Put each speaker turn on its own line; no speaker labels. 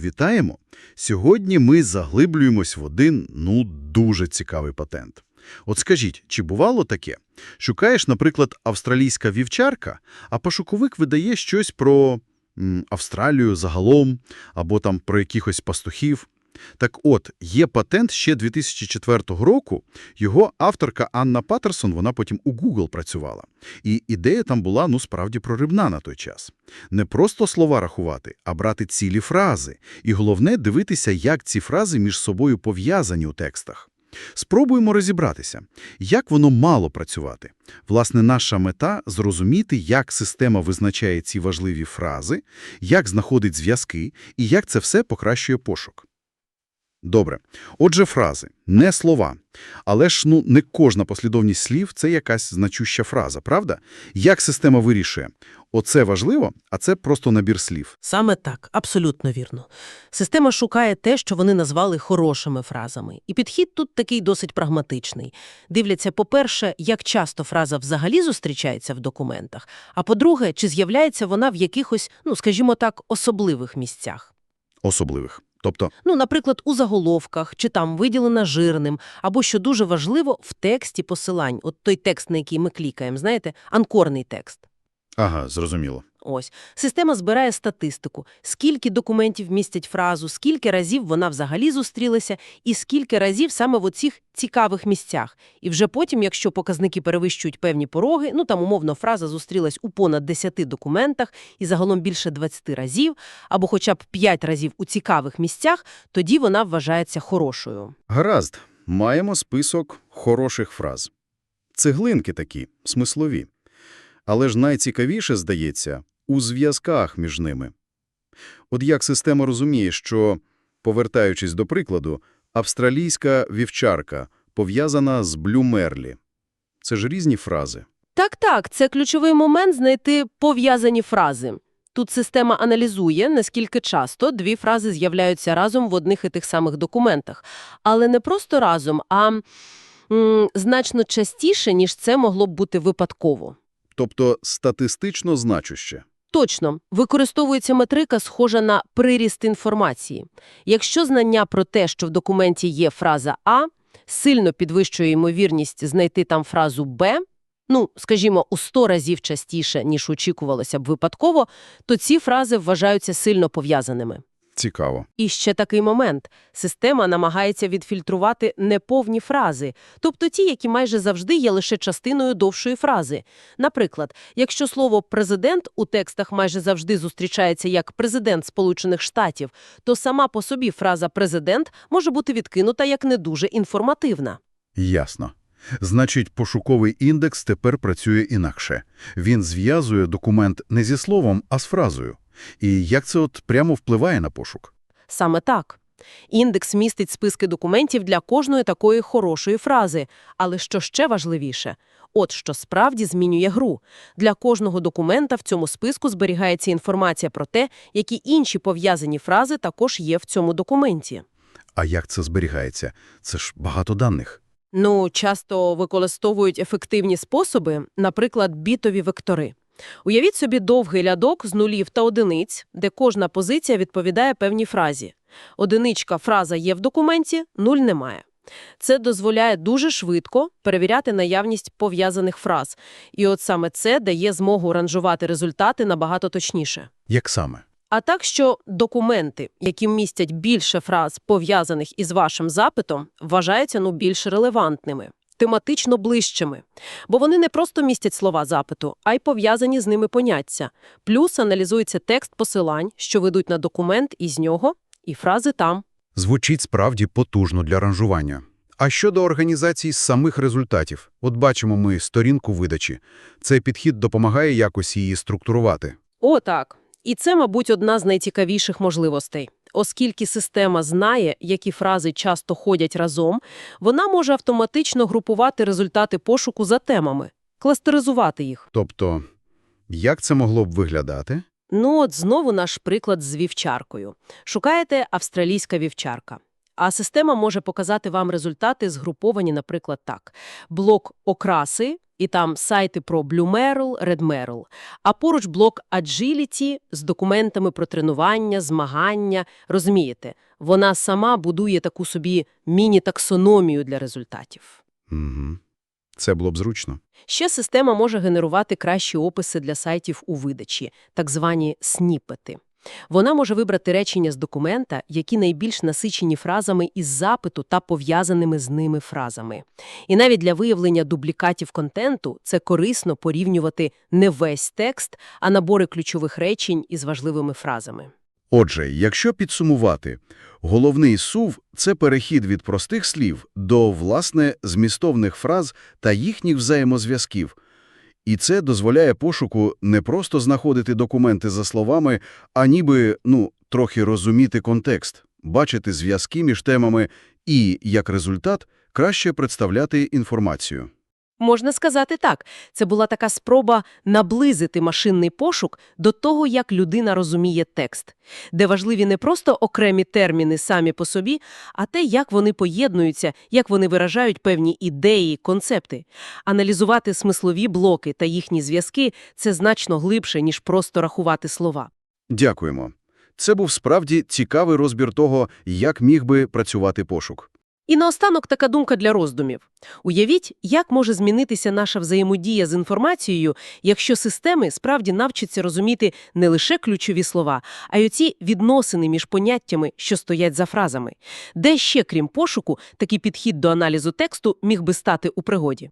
Вітаємо! Сьогодні ми заглиблюємось в один, ну, дуже цікавий патент. От скажіть, чи бувало таке? Шукаєш, наприклад, австралійська вівчарка, а пошуковик видає щось про м, Австралію загалом, або там про якихось пастухів. Так от, є патент ще 2004 року, його авторка Анна Паттерсон, вона потім у Google працювала. І ідея там була, ну, справді проривна на той час. Не просто слова рахувати, а брати цілі фрази. І головне – дивитися, як ці фрази між собою пов'язані у текстах. Спробуємо розібратися, як воно мало працювати. Власне, наша мета – зрозуміти, як система визначає ці важливі фрази, як знаходить зв'язки і як це все покращує пошук. Добре. Отже, фрази – не слова. Але ж ну, не кожна послідовність слів – це якась значуща фраза, правда? Як система вирішує? Оце важливо, а це просто набір слів.
Саме так, абсолютно вірно. Система шукає те, що вони назвали хорошими фразами. І підхід тут такий досить прагматичний. Дивляться, по-перше, як часто фраза взагалі зустрічається в документах, а по-друге, чи з'являється вона в якихось, ну, скажімо так, особливих місцях.
Особливих. Тобто,
Ну, наприклад, у заголовках, чи там виділена жирним, або, що дуже важливо, в тексті посилань. От той текст, на який ми клікаємо, знаєте, анкорний текст.
Ага, зрозуміло.
Ось. Система збирає статистику, скільки документів містять фразу, скільки разів вона взагалі зустрілася, і скільки разів саме в оцих цікавих місцях. І вже потім, якщо показники перевищують певні пороги, ну там умовно фраза зустрілась у понад 10 документах і загалом більше 20 разів, або хоча б 5 разів у цікавих місцях, тоді вона вважається хорошою.
Гаразд, маємо список хороших фраз. Цеглинки такі, смислові. Але ж найцікавіше, здається, у зв'язках між ними. От як система розуміє, що, повертаючись до прикладу, австралійська вівчарка пов'язана з блюмерлі. Це ж різні фрази.
Так-так, це ключовий момент знайти пов'язані фрази. Тут система аналізує, наскільки часто дві фрази з'являються разом в одних і тих самих документах. Але не просто разом, а значно частіше, ніж це могло б бути випадково.
Тобто статистично значуще.
Точно, використовується метрика, схожа на приріст інформації. Якщо знання про те, що в документі є фраза «а», сильно підвищує ймовірність знайти там фразу «б», ну, скажімо, у 100 разів частіше, ніж очікувалося б випадково, то ці фрази вважаються сильно пов'язаними.
Цікаво.
І ще такий момент. Система намагається відфільтрувати неповні фрази, тобто ті, які майже завжди є лише частиною довшої фрази. Наприклад, якщо слово «президент» у текстах майже завжди зустрічається як «президент Сполучених Штатів», то сама по собі фраза «президент» може бути відкинута як не дуже інформативна.
Ясно. Значить, пошуковий індекс тепер працює інакше. Він зв'язує документ не зі словом, а з фразою. І як це от прямо впливає на пошук?
Саме так. Індекс містить списки документів для кожної такої хорошої фрази. Але що ще важливіше? От що справді змінює гру. Для кожного документа в цьому списку зберігається інформація про те, які інші пов'язані фрази також є в цьому документі.
А як це зберігається? Це ж багато даних.
Ну, часто використовують ефективні способи, наприклад, бітові вектори. Уявіть собі довгий рядок з нулів та одиниць, де кожна позиція відповідає певній фразі. Одиничка фраза є в документі, нуль немає. Це дозволяє дуже швидко перевіряти наявність пов'язаних фраз. І от саме це дає змогу ранжувати результати набагато точніше.
Як саме?
А так, що документи, які містять більше фраз, пов'язаних із вашим запитом, вважаються ну, більш релевантними, тематично ближчими. Бо вони не просто містять слова запиту, а й пов'язані з ними поняття. Плюс аналізується текст посилань, що ведуть на документ із нього, і фрази там.
Звучить справді потужно для ранжування. А щодо організації самих результатів, от бачимо ми сторінку видачі. Цей підхід допомагає якось її структурувати.
О, так. І це, мабуть, одна з найцікавіших можливостей. Оскільки система знає, які фрази часто ходять разом, вона може автоматично групувати результати пошуку за темами, кластеризувати їх.
Тобто, як це могло б виглядати?
Ну от знову наш приклад з вівчаркою. Шукаєте австралійська вівчарка. А система може показати вам результати, згруповані, наприклад, так. Блок окраси, і там сайти про Blue Merrill, Red Merrill, а поруч блок Agility з документами про тренування, змагання. Розумієте, вона сама будує таку собі міні-таксономію для результатів.
Угу. Це було б зручно.
Ще система може генерувати кращі описи для сайтів у видачі, так звані сніпети. Вона може вибрати речення з документа, які найбільш насичені фразами із запиту та пов'язаними з ними фразами. І навіть для виявлення дублікатів контенту це корисно порівнювати не весь текст, а набори ключових речень із важливими фразами.
Отже, якщо підсумувати, головний сув – це перехід від простих слів до, власне, змістовних фраз та їхніх взаємозв'язків. І це дозволяє пошуку не просто знаходити документи за словами, а ніби, ну, трохи розуміти контекст, бачити зв'язки між темами і, як результат, краще представляти інформацію.
Можна сказати так, це була така спроба наблизити машинний пошук до того, як людина розуміє текст, де важливі не просто окремі терміни самі по собі, а те, як вони поєднуються, як вони виражають певні ідеї, концепти. Аналізувати смислові блоки та їхні зв'язки – це значно глибше, ніж просто рахувати слова.
Дякуємо. Це був справді цікавий розбір того, як міг би працювати пошук.
І наостанок така думка для роздумів. Уявіть, як може змінитися наша взаємодія з інформацією, якщо системи справді навчаться розуміти не лише ключові слова, а й оці відносини між поняттями, що стоять за фразами. Де ще, крім пошуку, такий підхід до аналізу тексту міг би стати у пригоді?